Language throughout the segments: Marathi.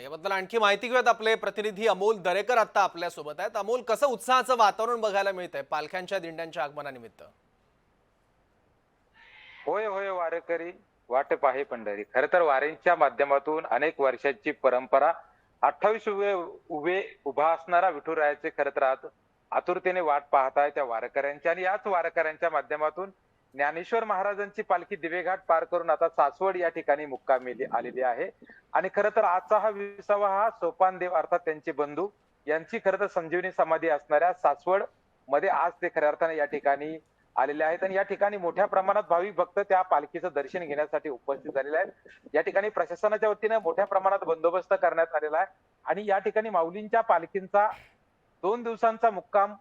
आणि याबद्दल आणखी माहिती घेऊयात आपले प्रतिनिधी अमोल दरेकर आता आपल्यासोबत आहेत. अमोल कसं उत्साहाचं वातावरण बघायला मिळत आहे पालख्यांच्या दिंड्यांच्या आगमनानिमित्त? होय होय वारकरी. वाट पाहे पंढरी. खर तर वारेंच्या माध्यमातून अनेक वर्षाची परंपरा अठ्ठावीस उभे उभे उभा असणारा विठुरायाचे खर तर आज आतुरतेने वाट पाहताय त्या वारकऱ्यांच्या आणि याच वारकऱ्यांच्या माध्यमातून ज्ञानेश्वर महाराजांची पालखी दिवेघाट पार करून आता सासवड या ठिकाणी मुक्कामी आलेली आहे. आणि खर तर आजचा हा विसावा हा सोपान देव अर्थात त्यांचे बंधू यांची खरं तर संजीवनी समाधी असणाऱ्या सासवडमध्ये आज ते खऱ्या अर्थाने या ठिकाणी आलेले आहेत. आणि या ठिकाणी मोठ्या प्रमाणात भाविक भक्त त्या पालखीचं दर्शन घेण्यासाठी उपस्थित झालेले आहेत. या ठिकाणी प्रशासनाच्या वतीने मोठ्या प्रमाणात बंदोबस्त करण्यात आलेला आहे. आणि या ठिकाणी माऊलींच्या पालखींचा दोन दिवसांचा मुक्काम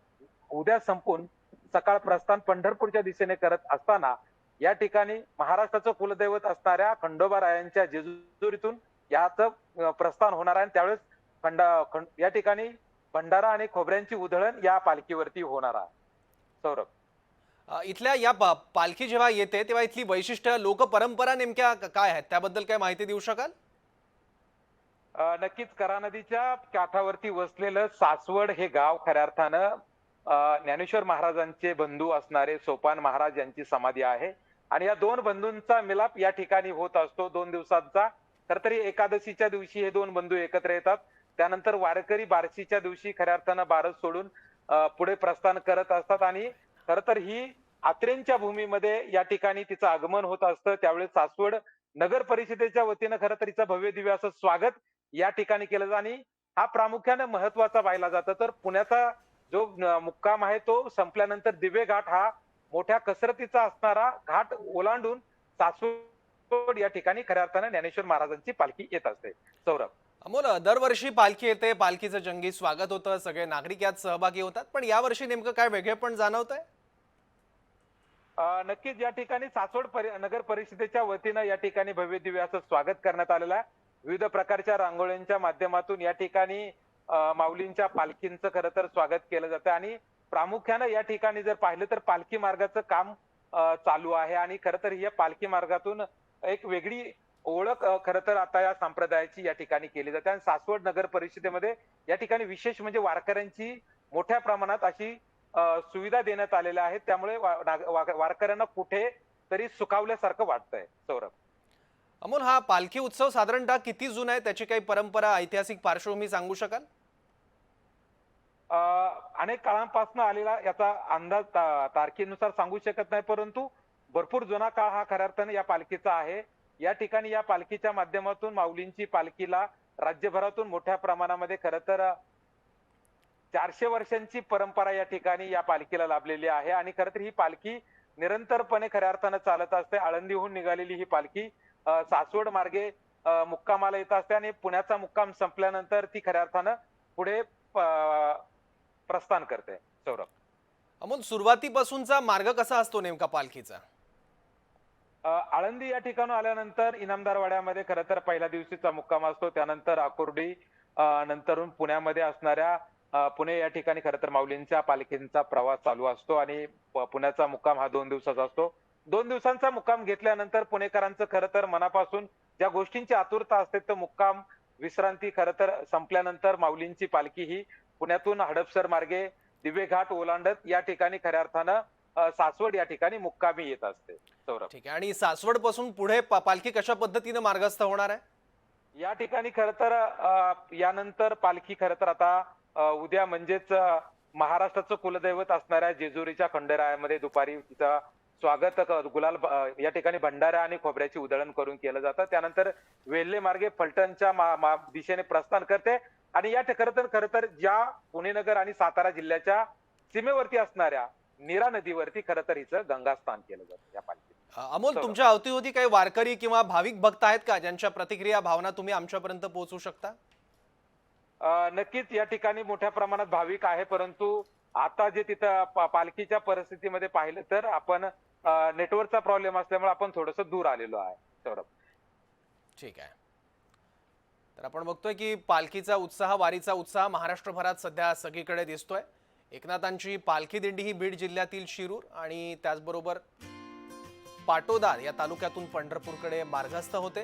उद्या संपून सकाळ प्रस्थान पंढरपूरच्या दिशेने करत असताना या ठिकाणी महाराष्ट्राचं कुलदैवत असणाऱ्या खंडोबारायांच्या जेजुरीतून याचं प्रस्थान होणार आहे आणि त्यावेळेस खंड खंड- या ठिकाणी भंडारा आणि खोबऱ्यांची उधळण या पालखीवरती होणार आहे. सौरभ. इथल्या या पालखी जेव्हा येते तेव्हा इथली वैशिष्ट्य लोकपरंपरा नेमक्या क- काय आहेत? त्याबद्दल काय माहिती देऊ शकाल? नक्कीच. करा नदीच्या काठावरती वसलेलं सासवड हे गाव खऱ्या अर्थानं ज्ञानेश्वर महाराजांचे बंधू असणारे सोपान महाराज यांची समाधी आहे. आणि या दोन बंधूंचा मिलाप या ठिकाणी होत असतो. दोन दिवसांचा. तर तरी एकादशीच्या दिवशी हे दोन बंधू एकत्र येतात. त्यानंतर वारकरी बारशीच्या दिवशी खऱ्या अर्थानं बारस सोडून पुढे प्रस्थान करत असतात. आणि खर तर ही आत्रेंच्या भूमीमध्ये या ठिकाणी तिचं आगमन होत असतं. त्यावेळेस सासवड नगर परिषदेच्या वतीनं खरं तर हिचं भव्य दिव्य असं स्वागत या ठिकाणी केलं जातं. आणि हा प्रामुख्याने महत्त्वाचा पाहिला जातं. तर पुण्याचा जो मुक्काम आहे तो संपल्यानंतर दिवे घाट हा मोठ्या कसरतीचा असणारा घाट ओलांडून सासवड या ठिकाणी खऱ्या अर्थाने ज्ञानेश्वर महाराजांची पालखी येत असते. सौरभ. अमोल दरवर्षी पालखी येते पालखीचं जंगी स्वागत होतं सगळे नागरिक यात सहभागी होतात पण यावर्षी नेमकं काय वेगळेपण जाणवत आहे नक्कीच या ठिकाणी सासवड परि- नगर परिषदेच्या वतीनं या ठिकाणी भव्य दिव्य असं स्वागत करण्यात आलेलं आहे. विविध प्रकारच्या रांगोळ्यांच्या माध्यमातून या ठिकाणी माऊलींच्या पालखींचं खरं तर स्वागत केलं जातं. आणि प्रामुख्यानं या ठिकाणी जर पाहिलं तर पालखी मार्गाचं काम चालू आहे. आणि खरं तर या पालखी मार्गातून एक वेगळी ओळख खरं तर आता या संप्रदायाची या ठिकाणी केली जाते. आणि सासवड नगर परिषदेमध्ये या ठिकाणी विशेष म्हणजे वारकऱ्यांची मोठ्या प्रमाणात अशी सुविधा देण्यात आलेल्या आहेत. त्यामुळे वारकऱ्यांना कुठे तरी सुखावल्यासारखं वाटतंय. सौरभ. अमोल हा पालखी उत्सव साधारणतः किती जुना आहे? त्याची काही परंपरा ऐतिहासिक पार्श्वभूमी सांगू शकाल? अनेक काळांपासून आलेला याचा अंदाज तारखेनुसार सांगू शकत नाही परंतु भरपूर जुना काळ हा खऱ्या अर्थाने या पालखीचा आहे. या ठिकाणी या पालखीच्या माध्यमातून माऊलींची पालखीला राज्यभरातून मोठ्या प्रमाणामध्ये खर तर चारशे वर्षांची परंपरा या ठिकाणी या पालखीला लाभलेली आहे. आणि खरं तर ही पालखी निरंतरपणे खऱ्या अर्थानं चालत असते. आळंदीहून निघालेली ही पालखी सासवड मार्गे मुक्कामाला येत असते आणि पुण्याचा मुक्काम संपल्यानंतर ती खऱ्या अर्थानं पुढे प्रस्थान करते सौरभ. अमोल सुरुवातीपासूनचा मार्ग कसा असतो नेमका पालखीचा? आळंदी या ठिकाणून आल्यानंतर इनामदारवाड्यामध्ये खरं तर पहिल्या दिवशीचा मुक्काम असतो. त्यानंतर आकुर्डी नंतरून पुण्यामध्ये असणाऱ्या पुणे या ठिकाणी खरं तर माऊलींच्या पालखींचा प्रवास चालू असतो आणि पुण्याचा मुक्काम हा दोन दिवसाचा असतो. दोन दिवसांचा मुक्काम घेतल्यानंतर पुणेकरांचं खरं तर मनापासून ज्या गोष्टींची आतुरता असते तर मुक्काम विश्रांती खरं तर संपल्यानंतर माऊलींची पालखी ही पुण्यातून हडपसर मार्गे दिवे घाट ओलांडत या ठिकाणी खऱ्या अर्थानं सासवड या ठिकाणी मुक्कामी येत असते. सौरभ. ठीक आहे. आणि सासवडपासून पुढे पालखी कशा पद्धतीने मार्गस्थ होणार आहे? या ठिकाणी खर तर यानंतर पालखी खर तर आता उद्या म्हणजेच महाराष्ट्राचं कुलदैवत असणाऱ्या जेजुरीच्या खंडेरायामध्ये दुपारी तिचं स्वागत गुलाल या ठिकाणी भंडारा आणि खोबऱ्याची उधळण करून केलं जातं. त्यानंतर वेल्हे मार्गे फलटणच्या दिशेने प्रस्थान करते. आणि या खर तर खर तर ज्या पुणे नगर आणि सातारा जिल्ह्याच्या सीमेवरती असणाऱ्या नीरा नदीवरती खर तर हिचं गंगास्नान केलं जातं या पालखीत. अ, अमोल. तुमच्या अवतीभोवती काही वारकरी किंवा भाविक भक्त आहेत का ज्यांच्या प्रतिक्रिया भावना तुम्ही आमच्यापर्यंत पोहोचू शकता? नक्कीच या ठिकाणी मोठ्या प्रमाणात भाविक आहे परंतु आता जे तिथं पालखीच्या परिस्थितीमध्ये पाहिलं तर आपण नेटवर्कचा प्रॉब्लेम असल्यामुळे आपण थोडस दूर आलेलो आहे सौरभ. ठीक आहे. तर आपण बघतोय की पालखीचा उत्साह वारीचा उत्साह महाराष्ट्रभरात सध्या सगळीकडे दिसतोय. एकनाथांची पालखी दिंडी ही बीड जिल्ह्यातील शिरूर आणि त्याचबरोबर पाटोदा या तालुक्यातून पंढरपूरकडे मार्गस्थ होते.